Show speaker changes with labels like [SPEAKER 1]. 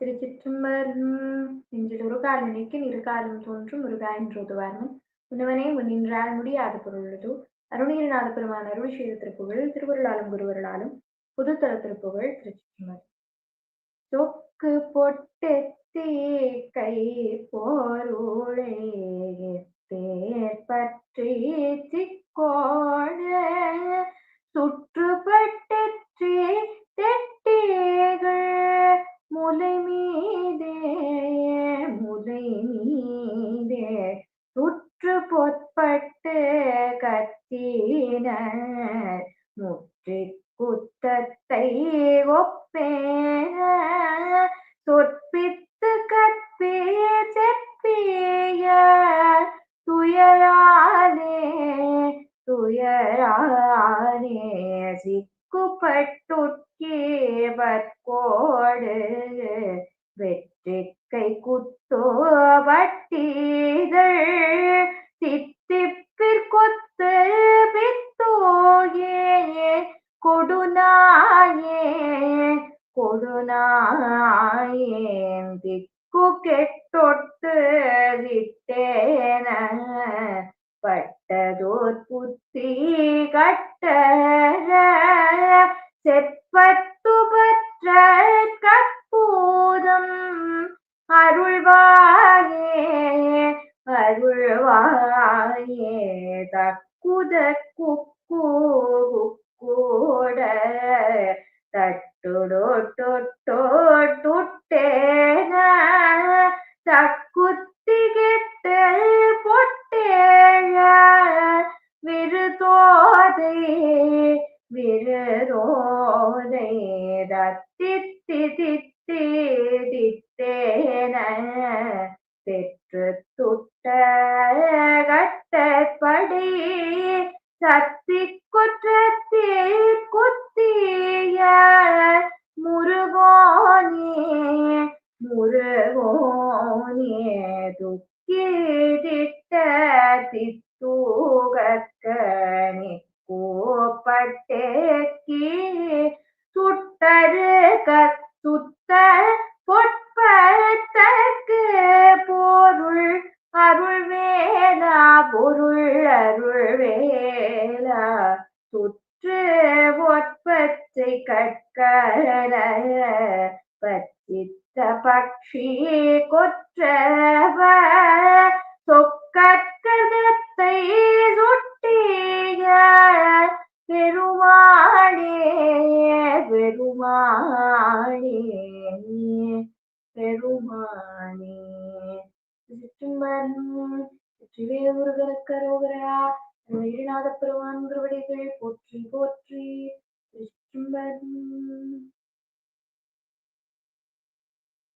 [SPEAKER 1] திருச்சிற்றம்பலம் நெஞ்சில் ஒரு கால் நினைக்க இரு காலும் தோன்றும் முருகா என்றோதுவார்மன் உன்னவனே முன்னின்றால் முடியாத பொருளதோ அருணீரநாத பெருமான் அருள் செய்த திருப்புகழ் திருவருளாலும் குருவருளாலும் புதுத்தல திருப்புகழ் திருச்சிற்றம்பலம் சொக்கு பொட்டெத்தி கை போருளே பொற்பட்டு கத்தினர் முற்றி குத்தத்தை ஒப்பேன. சொற்பித்து கற்பே செப்பிய துயராலே துயராலே சிக்குப்பட்டுக்கேவற்கோடு வெற்றி கொடுநாயேன் திக்கு கெட்டொட்டு விட்டேன பட்டதோர் புத்தி கட்ட செப்பத்து பற்ற கற்பூதம் அருள்வாயே அருள்வாயே தக்குத குக்கோட கூட தட்டுடொட்டொட்டேன தக்குத்திகெட்டு பொட்டேழ விருதோதை விருதோதை தத்தித்தி தித்தி தித்தேன பெற்று துட்ட கட்டப்படி சத்தி குற்றத்தே குத்திய முருகோனே முருகோனே துக்கிதிட்ட தித்தூகற்கனி கோப்பட்டேக்கி சுட்டரு கத்துத்த பொற்பத்தக்கு பொருள் அருள் வேலா பொருள் அருள் சுற்று ஒற்பச்சை கற்கர பச்சித்த பக்ஷி கொற்றவ சொக்கற்கதத்தை சுட்டிய பெருமாளே பெருமாளே பெருமானே சிற்றும்பன் சிற்றிலே முருகனுக்கரோகரா இருநாத பெருமான் திருவடிகள் போற்றி